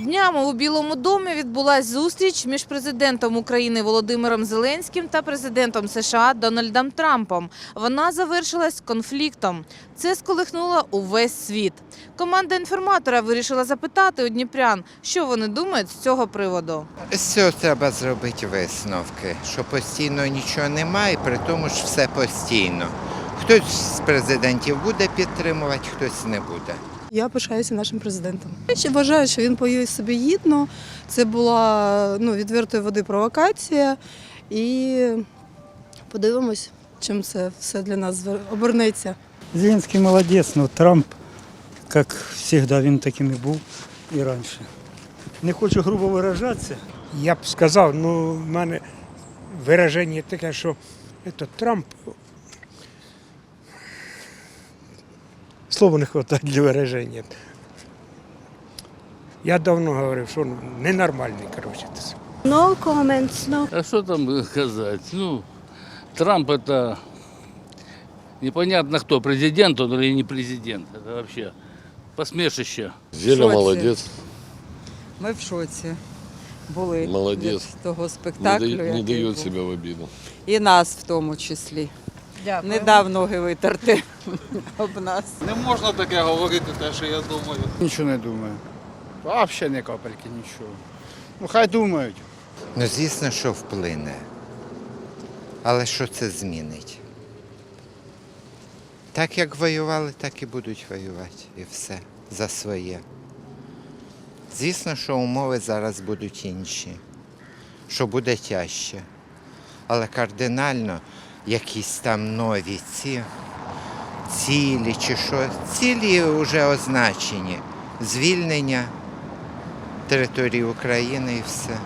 Днями у Білому домі відбулася зустріч між президентом України Володимиром Зеленським та президентом США Дональдом Трампом. Вона завершилась конфліктом. Це сколихнуло увесь світ. Команда інформатора вирішила запитати у дніпрян, що вони думають з цього приводу. З цього треба зробити висновки, що постійно нічого немає, при тому ж все постійно. Хтось з президентів буде підтримувати, хтось не буде. Я пишаюся нашим президентом. Я ще вважаю, що він повів себе гідно. Це була ну, відвертої води провокація. І подивимось, чим це все для нас обернеться. Зеленський молодець, ну Трамп, як завжди, він таким і був і раніше. Не хочу грубо виражатися. Я б сказав, ну, в мене вираження таке, що це Трамп. Слова не вистачає для вираження. Я давно говорив, що ненормальний, коротше. це. No comments, no. А что там сказать? Ну, Трамп это непонятно кто, президент он или не президент. Это вообще посмешище. Зеля шоці. молодець, Ми в шоці були Молодець. від того не, спектаклю. дає- не який дає був. себе в обіду. І нас в тому числі. Дякую. Не дав ноги витерти об нас. Не можна таке говорити, те, що я думаю. Нічого не думаю. Взагалі ні капельки, нічого. Ну хай думають. Ну, звісно, що вплине. Але що це змінить? Так як воювали, так і будуть воювати. І все за своє. Звісно, що умови зараз будуть інші, що буде тяжче. Але кардинально якісь там нові ці цілі чи що. Цілі вже означені. Звільнення території України і все.